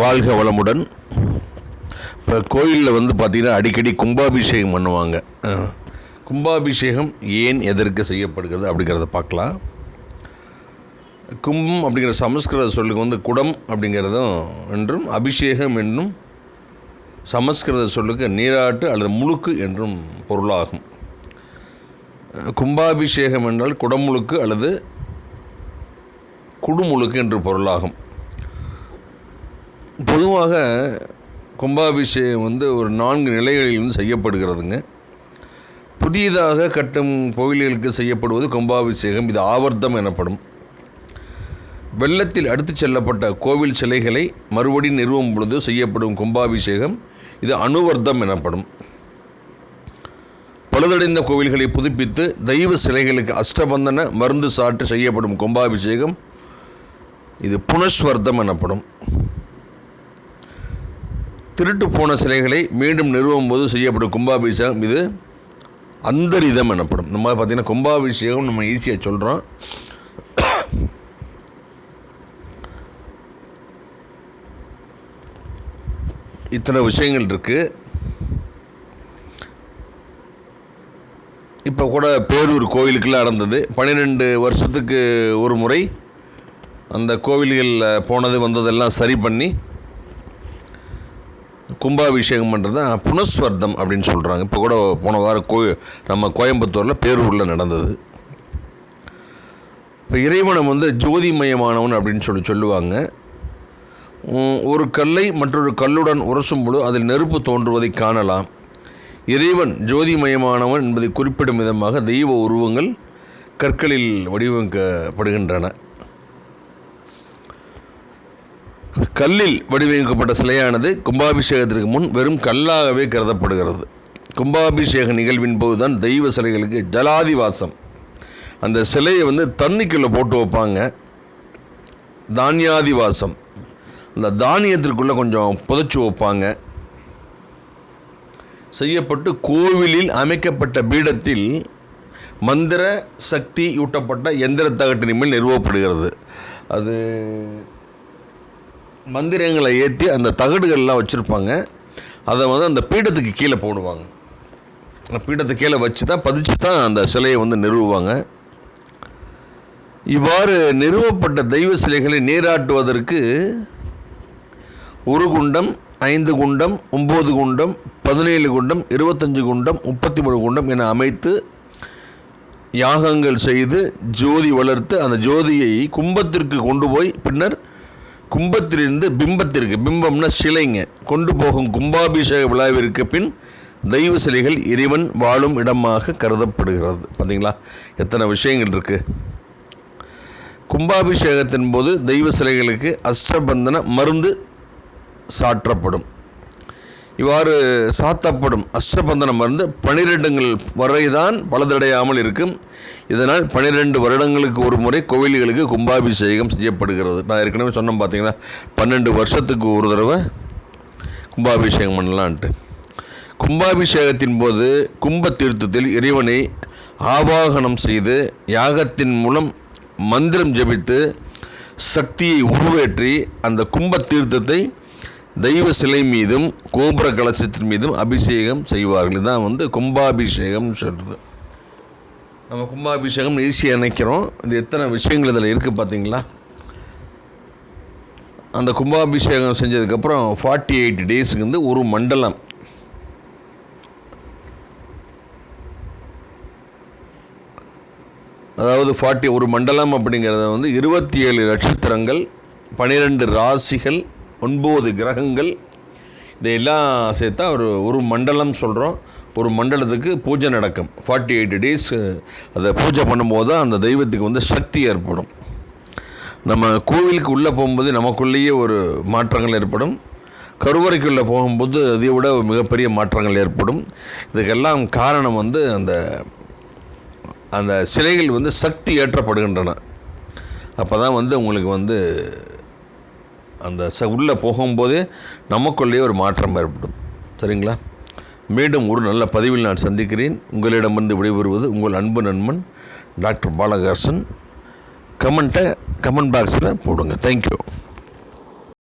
வாழ்க வளமுடன். இப்போ கோயிலில் வந்து பார்த்திங்கன்னா அடிக்கடி கும்பாபிஷேகம் பண்ணுவாங்க. கும்பாபிஷேகம் ஏன் எதற்கு செய்யப்படுகிறது அப்படிங்கிறத பார்க்கலாம். கும்பம் அப்படிங்கிற சமஸ்கிருத சொல்லுக்கு வந்து குடம் அப்படிங்கிறதும் என்றும் அபிஷேகம் என்றும் சமஸ்கிருத சொல்லுக்கு நீராட்டு அல்லது முழுக்கு என்றும் பொருளாகும். கும்பாபிஷேகம் என்றால் குடமுழுக்கு அல்லது குடுமுழுக்கு என்று பொருளாகும். பொதுவாக கும்பாபிஷேகம் வந்து ஒரு நான்கு நிலைகளில் வந்து செய்யப்படுகிறதுங்க. புதியதாக கட்டும் கோயில்களுக்கு செய்யப்படுவது கும்பாபிஷேகம். இது ஆவர்த்தம் எனப்படும். வெள்ளத்தில் அடுத்துச் செல்லப்பட்ட கோவில் சிலைகளை மறுபடி நிறுவும் பொழுது செய்யப்படும் கும்பாபிஷேகம். இது அணுவர்த்தம் எனப்படும். பழுதடைந்த கோவில்களை புதுப்பித்து தெய்வ சிலைகளுக்கு அஷ்டபந்தன மருந்து சாட்டு செய்யப்படும் கும்பாபிஷேகம். இது புனஸ்வர்த்தம் எனப்படும். திருட்டு போன சிலைகளை மீண்டும் நிறுவும் போது செய்யப்படும் கும்பாபிஷேகம் இது அந்தரிதம் எனப்படும். நம்ம பார்த்தீங்கன்னா கும்பாபிஷேகம் நம்ம ஈஸியாக சொல்கிறோம் இத்தனை விஷயங்கள் இருக்குது இப்போ கூட பேரூர் கோவிலுக்குலாம் நடந்தது. பன்னிரெண்டு வருஷத்துக்கு ஒரு முறை அந்த கோவில்களில் போனது வந்ததெல்லாம் சரி பண்ணி கும்பாபிஷேகம் பண்ணுறது தான் புனஸ்வர்தம் அப்படின்னு சொல்கிறாங்க இப்போ கூட போன வாரம் கோ நம்ம கோயம்புத்தூரில் பேரூரில் நடந்தது. இப்போ இறைவனம் வந்து ஜோதிமயமானவன் அப்படின்னு சொல்லி சொல்லுவாங்க. ஒரு கல்லை மற்றொரு கல்லுடன் உரசும் பொழுது அதில் நெருப்பு தோன்றுவதை காணலாம். இறைவன் ஜோதிமயமானவன் என்பதை குறிப்பிடும் விதமாக தெய்வ உருவங்கள் கற்களில் வடிவமைக்கப்படுகின்றன. கல்லில் வடிவமைக்கப்பட்ட சிலையானது கும்பாபிஷேகத்திற்கு முன் வெறும் கல்லாகவே கருதப்படுகிறது. கும்பாபிஷேக நிகழ்வின் போதுதான் தெய்வ சிலைகளுக்கு ஜலாதிவாசம். அந்த சிலையை வந்து தண்ணிக்குள்ளே போட்டு வைப்பாங்க. தானியாதிவாசம். அந்த தானியத்திற்குள்ளே கொஞ்சம் புதைச்சி வைப்பாங்க. செய்யப்பட்டு கோவிலில் அமைக்கப்பட்ட பீடத்தில் மந்திர சக்தி ஊட்டப்பட்ட எந்திர தகட்டின் மேல் நிறுவப்படுகிறது. அது மந்திரங்களை ஏற்றி அந்த தகடுகள்லாம் வச்சுருப்பாங்க. அதை வந்து அந்த பீடத்துக்கு கீழே போடுவாங்க. அந்த பீடத்துக்கு கீழே வச்சு தான் பதிச்சு தான் அந்த சிலையை வந்து நிறுவுவாங்க. இவ்வாறு நிறுவப்பட்ட தெய்வ சிலைகளை நீராட்டுவதற்கு ஒரு குண்டம் ஐந்து குண்டம் ஒம்பது குண்டம் பதினேழு குண்டம் இருபத்தஞ்சு குண்டம் முப்பத்தி மூணு குண்டம் என அமைத்து யாகங்கள் செய்து ஜோதி வளர்த்து அந்த ஜோதியை கும்பத்திற்கு கொண்டு போய் பின்னர் கும்பத்திலிருந்து பிம்பத்திற்கு பிம்பம்னா சிலைங்க. கொண்டு போகும் கும்பாபிஷேக விழாவிற்கு பின் தெய்வ சிலைகள் இறைவன் வாழும் இடமாக கருதப்படுகிறது. பார்த்தீங்களா எத்தனை விஷயங்கள் இருக்குது கும்பாபிஷேகத்தின் போது தெய்வ சிலைகளுக்கு அஷ்டபந்தன மருந்து சாற்றப்படும். இவ்வாறு சாத்தப்படும் அஷ்டபந்தன மருந்து பனிரெண்டுங்கள் வரைதான் பலதடையாமல் இருக்கும். இதனால் பன்னிரெண்டு வருடங்களுக்கு ஒரு முறை கோவில்களுக்கு கும்பாபிஷேகம் செய்யப்படுகிறது. நான் ஏற்கனவே சொன்னேன் பார்த்தீங்கன்னா பன்னெண்டு வருஷத்துக்கு ஒரு தடவை கும்பாபிஷேகம் பண்ணலான்ட்டு. கும்பாபிஷேகத்தின் போது கும்ப தீர்த்தத்தில் இறைவனை ஆவாகனம் செய்து யாகத்தின் மூலம் மந்திரம் ஜெபித்து சக்தியை உருவேற்றி அந்த கும்ப தீர்த்தத்தை தெய்வ சிலை மீதும் கோபுர கலசத்தின் மீதும் அபிஷேகம் செய்வார்கள். இதுதான் வந்து கும்பாபிஷேகம்னு சொல்கிறது நம்ம கும்பாபிஷேகம் ஈஸியாக நினைக்கிறோம் இது எத்தனை விஷயங்கள் இதில் இருக்குது பார்த்தீங்களா? அந்த கும்பாபிஷேகம் செஞ்சதுக்கப்புறம் ஃபார்ட்டி எயிட் டேஸுக்கு வந்து ஒரு மண்டலம். அதாவது ஃபார்ட்டி ஒரு மண்டலம் அப்படிங்கிறத வந்து இருபத்தி ஏழு நட்சத்திரங்கள் பன்னிரெண்டு ராசிகள் ஒன்பது கிரகங்கள். இதையெல்லாம் சேர்த்தா ஒரு ஒரு மண்டலம் சொல்கிறோம் ஒரு மண்டலத்துக்கு பூஜை நடக்கும். ஃபார்ட்டி எயிட் டேஸ் அதை பூஜை பண்ணும்போது தான் அந்த தெய்வத்துக்கு வந்து சக்தி ஏற்படும். நம்ம கோவிலுக்கு உள்ளே போகும்போது நமக்குள்ளேயே ஒரு மாற்றங்கள் ஏற்படும். கருவறைக்குள்ளே போகும்போது அதை விட மிகப்பெரிய மாற்றங்கள் ஏற்படும். இதுக்கெல்லாம் காரணம் வந்து அந்த அந்த சிலைகள் வந்து சக்தி ஏற்றப்படுகின்றன. அப்போ தான் வந்து உங்களுக்கு வந்து அந்த ச உள்ளே போகும்போதே நமக்குள்ளேயே ஒரு மாற்றம் ஏற்படும். சரிங்களா? மீண்டும் ஒரு நல்ல பதிவில் நான் சந்திக்கிறேன். உங்களிடமிருந்து விடைபெறுவது உங்கள் அன்பு நண்பன் டாக்டர் பாலகாசன் கமெண்ட்டை கமெண்ட் பாக்ஸில் போடுங்க. தேங்க்யூ